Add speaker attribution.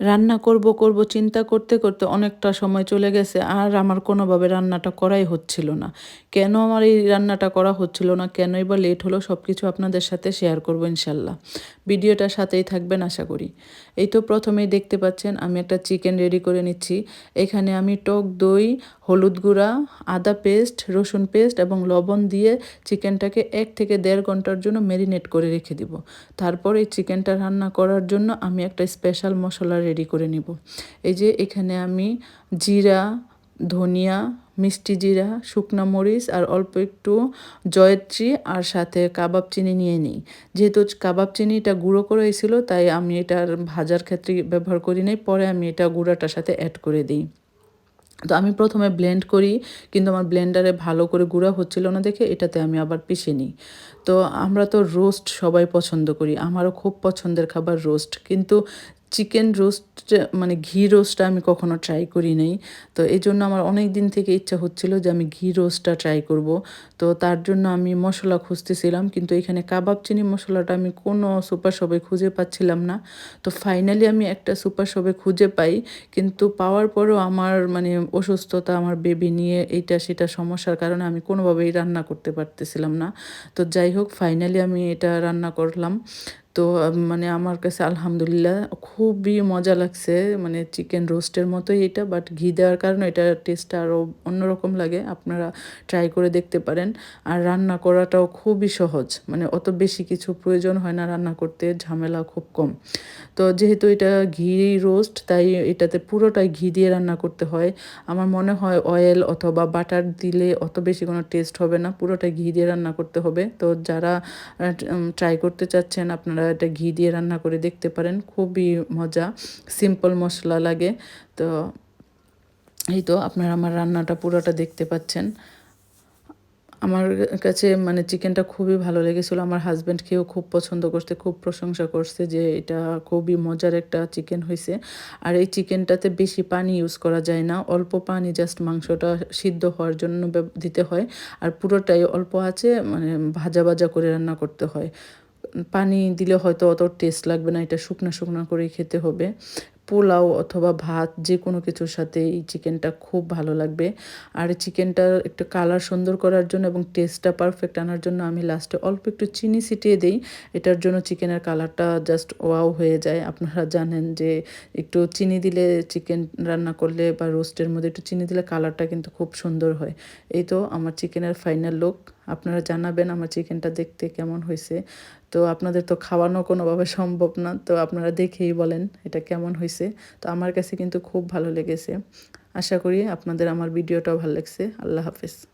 Speaker 1: রান্না করব করব, চিন্তা করতে করতে অনেকটা সময় চলে গেছে আর আমার কোনোভাবে রান্নাটা করাই হচ্ছিল না। কেন আমার এই রান্নাটা করা হচ্ছিল না? কেনই বা লেট হলো? সব কিছু আপনাদের সাথে শেয়ার করব ইনশাল্লাহ। ভিডিওটার সাথেই থাকবেন আশা করি। এই তো প্রথমেই দেখতে পাচ্ছেন, আমি একটা চিকেন রেডি করে নিচ্ছি। এখানে আমি টক দই, হলুদ গুঁড়া, আদা পেস্ট রসুন পেস্ট এবং লবণ দিয়ে চিকেনটাকে এক থেকে দেড় ঘণ্টার জন্য ম্যারিনেট করে রেখে দিব। তারপর এই চিকেনটা রান্না করার জন্য আমি একটা স্পেশাল মশলা রেডি করে নিব। এই যে এখানে আমি জিরা, ধনিয়া, মিষ্টি জিরা, শুকনা মরিচ আর অল্প একটু জয়ত্রী আর সাথে কাবাব চিনি নিয়ে নিই। যেহেতু কাবাব চিনিটা গুঁড়ো করে ছিল তাই আমি এটার ভাজার ক্ষেত্রে ব্যবহার করি নাই। পরে আমি এটা গুঁড়াটার সাথে অ্যাড করে দিই। তো আমি প্রথমে ব্লেন্ড করি, কিন্তু আমার ব্লেন্ডারে ভালো করে গুঁড়া হচ্ছিল না দেখে এটাতে আমি আবার পিষে নিই। তো আমরা তো রোস্ট সবাই পছন্দ করি, আমারও খুব পছন্দের খাবার রোস্ট কিন্তু চিকেন রোস্ট মানে ঘি রোস্টটা আমি কখনো ট্রাই করি নাই। তো এই জন্য আমার অনেক দিন থেকে ইচ্ছা হচ্ছিল যে আমি ঘি রোস্টটা ট্রাই করব। তো তার জন্য আমি মশলা খুঁজতেছিলাম, কিন্তু এখানে কাবাব চিনি মশলাটা আমি কোনো সুপার শপে খুঁজে পাচ্ছিলাম না। তো ফাইনালি আমি একটা সুপার শপে খুঁজে পাই, কিন্তু পাওয়ার পরেও আমার মানে অসুস্থতা, আমার বেবি নিয়ে এইটা সেটা সমস্যার কারণে আমি কোনোভাবেই রান্না করতে পারতেছিলাম না। তো যাই হোক ফাইনালি আমি এটা রান্না করলাম। তো মানে আমার কাছে আলহামদুলিল্লাহ খুবই মজা লাগছে মানে চিকেন রোস্টের মতোই এটা বাট ঘি দেওয়ার কারণে এটা টেস্টটা আরও অন্যরকম লাগে, আপনারা ট্রাই করে দেখতে পারেন। আর রান্না করাটাও খুবই সহজ মানে অত বেশি কিছু প্রয়োজন হয় না রান্না করতে, ঝামেলা খুব কম। তো যেহেতু এটা ঘি রোস্ট তাই এটাতে পুরোটাই ঘি দিয়ে রান্না করতে হয়। আমার মনে হয় অয়েল অথবা বাটার দিলে অত বেশি কোনো টেস্ট হবে না, পুরোটাই ঘি দিয়ে রান্না করতে হবে। তো যারা ট্রাই করতে চাচ্ছেন, আপনারা এটা ঘি দিয়ে রান্না করে দেখতে পারেন, খুবই মজা সিম্পল মশলা লাগে। তো এই তো আপনারা আমার রান্নাটা পুরোটা দেখতে পাচ্ছেন। আমার কাছে মানে চিকেনটা খুবই ভালো লেগেছিলো, আমার হাজব্যান্ড খেয়েও খুব পছন্দ করছে, খুব প্রশংসা করছে যে এটা খুবই মজার একটা চিকেন হয়েছে। আর এই চিকেনটাতে বেশি পানি ইউজ করা যায় না, অল্প পানি জাস্ট মাংসটা সিদ্ধ হওয়ার জন্য দিতে হয়। আর পুরোটাই অল্প আছে মানে ভাজা ভাজা করে রান্না করতে হয়। পানি দিলে হয়তো অত টেস্ট লাগবে না, এটা শুকনো শুকনো করেই খেতে হবে। পোলাও অথবা ভাত যে কোনো কিছুর সাথে এই চিকেনটা খুব ভালো লাগবে। আর চিকেনটার একটু কালার সুন্দর করার জন্য এবং টেস্টটা পারফেক্ট আনার জন্য আমি লাস্টে অল্প একটু চিনি ছিটিয়ে দিই। এটার জন্য চিকেনের কালারটা জাস্ট ওয়াও হয়ে যায়। আপনারা জানেন যে একটু চিনি দিলে চিকেন রান্না করলে বা রোস্টের মধ্যে একটু চিনি দিলে কালারটা কিন্তু খুব সুন্দর হয়। এই তো আমার চিকেনের ফাইনাল লুক আপনারা জানাবেন আমার চিকেনটা দেখতে কেমন হয়েছে। তো আপনাদের তো খাওয়ানো কোনোভাবে সম্ভব না, তো আপনারা দেখেই বলেন এটা কেমন হয়েছে। তো আমার কাছে কিন্তু খুব ভালো লেগেছে। আশা করি আপনাদের আমার ভিডিওটাও ভালো লাগছে। আল্লাহ হাফিজ।